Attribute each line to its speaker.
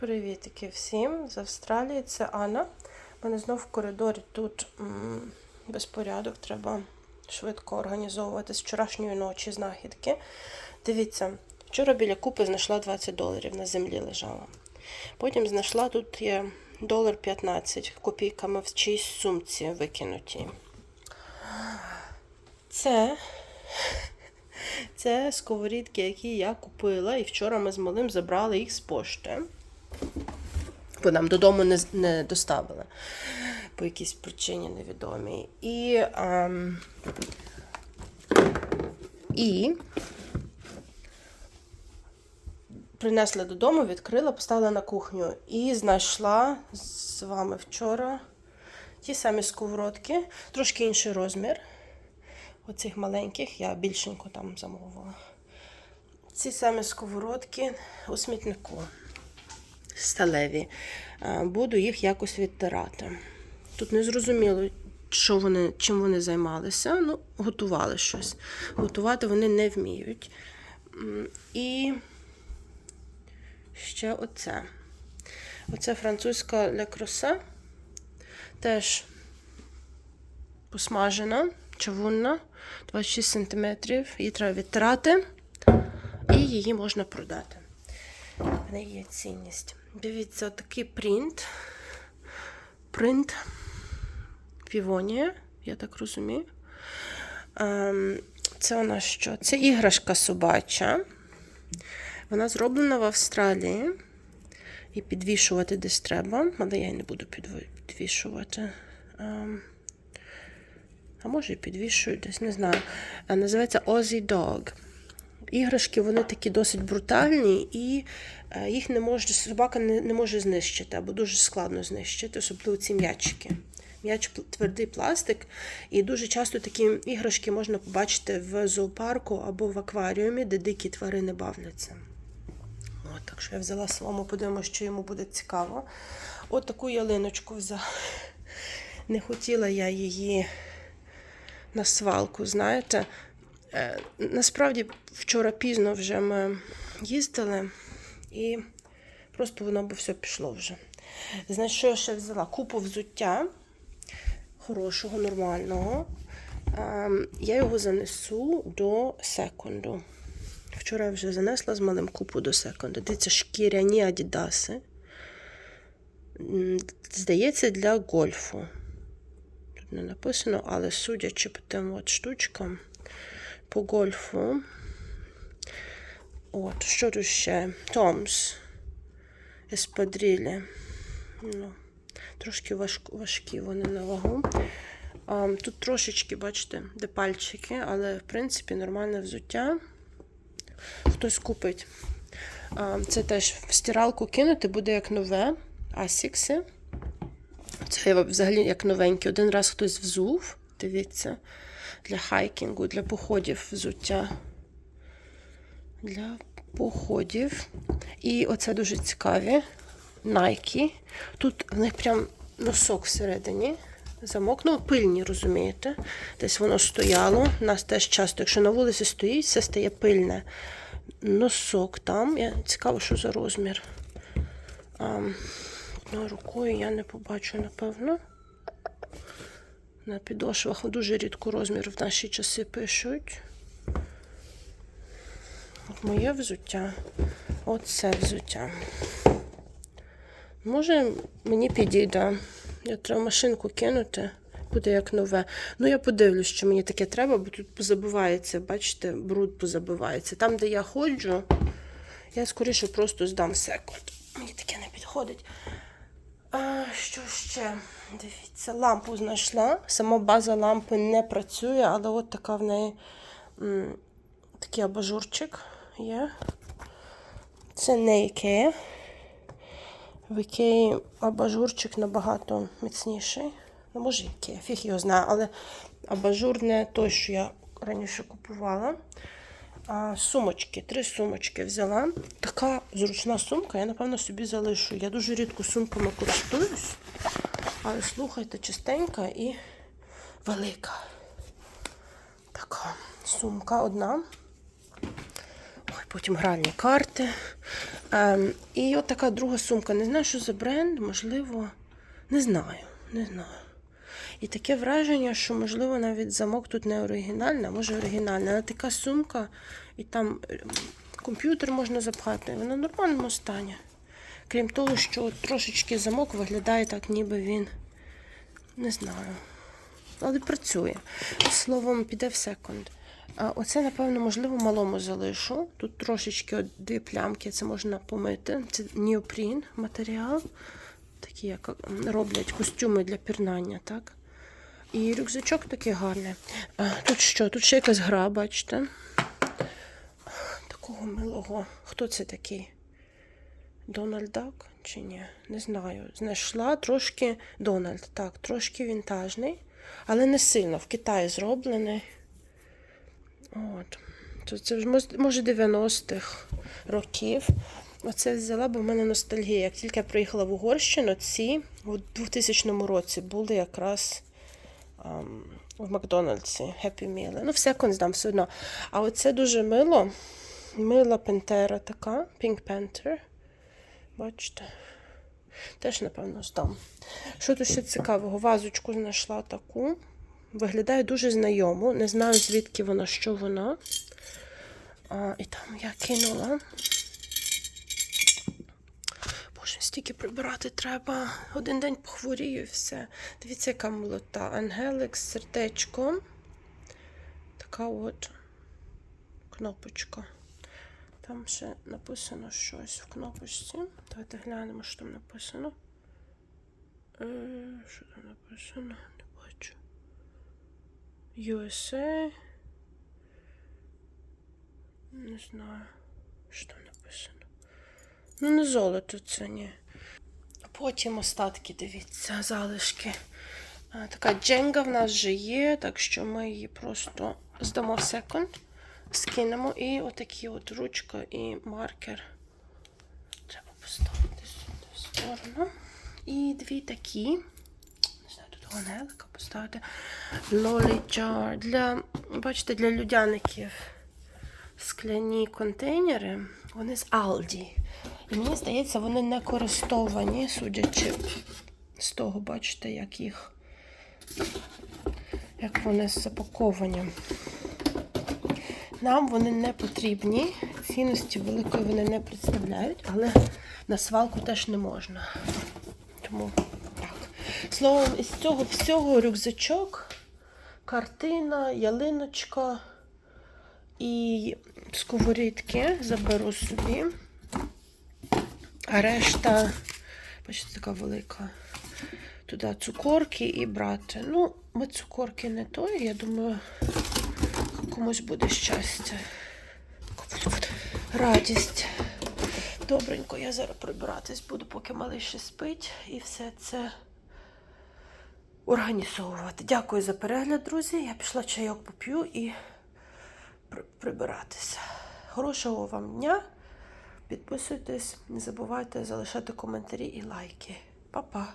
Speaker 1: Привітики всім з Австралії. Це Анна. У мене знов в коридорі тут м, безпорядок. Треба швидко організовувати з вчорашньої ночі знахідки. Дивіться, вчора біля купи знайшла 20 доларів на землі лежала. Потім знайшла тут є долар 15 копійками в чиїсь сумці викинуті. Це це сковорідки, які я купила, і вчора ми з малим забрали їх з пошти. Бо нам додому не, не доставили по якійсь причині невідомій. І, ем, і принесла додому, відкрила, поставила на кухню і знайшла з вами вчора ті самі сковородки, трошки інший розмір. Оцих маленьких я більшенько там замовила. Ці самі сковородки у смітнику сталеві. Е, Буду їх якось відтирати. Тут не зрозуміло, що вони, чим вони займалися. Ну, готували щось. Готувати вони не вміють. І ще оце. Оце французька Ле Кросе. Теж посмажена, чавунна, 26 см. Її треба відтирати, і її можна продати. В неї є цінність. Дивіться, такий принт. Принт півонія, я так розумію. Ем, Це нас що? Це іграшка собача. Вона зроблена в Австралії. І підвішувати десь треба, але я її не буду підвішувати. Ем, а може і підвішую десь, не знаю. А, Називається Aussie Dog. Іграшки вони такі досить брутальні, і е, їх не може, собака не, не може знищити, або дуже складно знищити, особливо ці м'ячики. М'яч твердий пластик, і дуже часто такі іграшки можна побачити в зоопарку або в акваріумі, де дикі тварини бавляться. От, так що я взяла своєму, подивимося, що йому буде цікаво. От таку ялиночку взяла. Не хотіла я її на свалку, знаєте. Е, Насправді, вчора пізно вже ми їздили, і просто воно би все пішло вже. Знаєш, що я ще взяла? Купу взуття хорошого, нормального. Ем, Я його занесу до секунду. Вчора я вже занесла з малим купу до секунду. Дивіться, шкіряні адідаси. Здається, для гольфу. Тут не написано, але судячи по тим от штучкам, по гольфу. От, що тут ще? Томс. Еспадрілі. Ну, трошки важк, важкі вони на вагу. Тут трошечки, бачите, де пальчики, але в принципі нормальне взуття. Хтось купить. Це теж в стиралку кинути буде як нове. Асікси. Це взагалі як новенький. Один раз хтось взув, дивіться, для хайкінгу, для походів взуття. Для походів. І оце дуже цікаві. Nike. Тут в них прям носок всередині. Замок, ну, пильні, розумієте? Десь воно стояло. У нас теж часто, якщо на вулиці стоїть, все стає пильне. Носок там. Я, цікаво, що за розмір. Одною рукою я не побачу, напевно. На підошвах дуже рідко розмір в наші часи пишуть. Моє взуття. Оце взуття. Може, мені підійде. Я треба машинку кинути, буде як нове. Ну, я подивлюсь, що мені таке треба, бо тут позабивається, бачите, бруд позабивається. Там, де я ходжу, я скоріше просто здам секунд. Мені таке не підходить. А, що ще? Дивіться, лампу знайшла. Сама база лампи не працює, але от така в неї м, такий абажурчик є. Це не Ікея. В Ікеї абажурчик набагато міцніший. Ну, може, Ікея, фіг його знає, але абажур не той, що я раніше купувала. А, сумочки, три сумочки взяла. Така зручна сумка, я, напевно, собі залишу. Я дуже рідко сумками користуюсь, але слухайте, чистенька і велика. Така сумка одна. Ой, потім гральні карти. Ем, і от така друга сумка. Не знаю, що за бренд, можливо, не знаю, не знаю. І таке враження, що, можливо, навіть замок тут не оригінальний, а може оригінальний. Але така сумка, і там е, комп'ютер можна запхати, вона в нормальному стані. Крім того, що трошечки замок виглядає так, ніби він не знаю. Але працює. Словом, піде в секунд. А оце, напевно, можливо, малому залишу. Тут трошечки от дві плямки, це можна помити. Це неопрін матеріал, такі, як роблять костюми для пірнання, так? І рюкзачок такий гарний. А, тут що? Тут ще якась гра, бачите? Такого милого. Хто це такий? Дональд Дак чи ні? Не знаю. Знайшла трошки Дональд, так, трошки вінтажний, але не сильно. В Китаї зроблений. От. То це може 90-х років. Оце взяла, бо в мене ностальгія. Як тільки я приїхала в Угорщину, ці у 2000 році були якраз ам, в Макдональдсі Happy Meal. Ну, все здам все одно. А оце дуже мило. Мила пантера така, Pink Panther. Бачите? Теж, напевно, здам. Що тут ще цікавого? Вазочку знайшла таку. Виглядає дуже знайомо. Не знаю, звідки вона, що вона. А, і там я кинула. Боже, стільки прибирати треба. Один день похворію і все. Дивіться, яка молота. Ангелик з сердечком. Така от кнопочка. Там ще написано щось в кнопочці. Давайте глянемо, що там написано. Е, Що там написано? Не бачу. USA. Не знаю, що там написано. Ну, не золото це ні. Потім остатки, дивіться, залишки. Така дженга в нас вже є, так що ми її просто здамо в секунд, скинемо і отакі от ручка і маркер. Треба поставити сюди в сторону. І дві такі. Не знаю, тут ангелика поставити. Lolly jar. Для, бачите, для людяників скляні контейнери. Вони з Aldi. І мені здається, вони не користовані, судячи з того, бачите, як їх, як вони запаковані. Нам вони не потрібні, цінності великої вони не представляють, але на свалку теж не можна. Тому так. Словом, із цього всього рюкзачок, картина, ялиночка і сковорідки заберу собі. А решта, бачите, така велика. Туди цукорки і брати. Ну, ми цукорки не той, я думаю, комусь буде щастя. Радість. Добренько, я зараз прибиратись буду, поки малий ще спить, і все це організовувати. Дякую за перегляд, друзі. Я пішла чайок поп'ю і прибиратися. Хорошого вам дня. Підписуйтесь, не забувайте залишати коментарі і лайки. Па-па!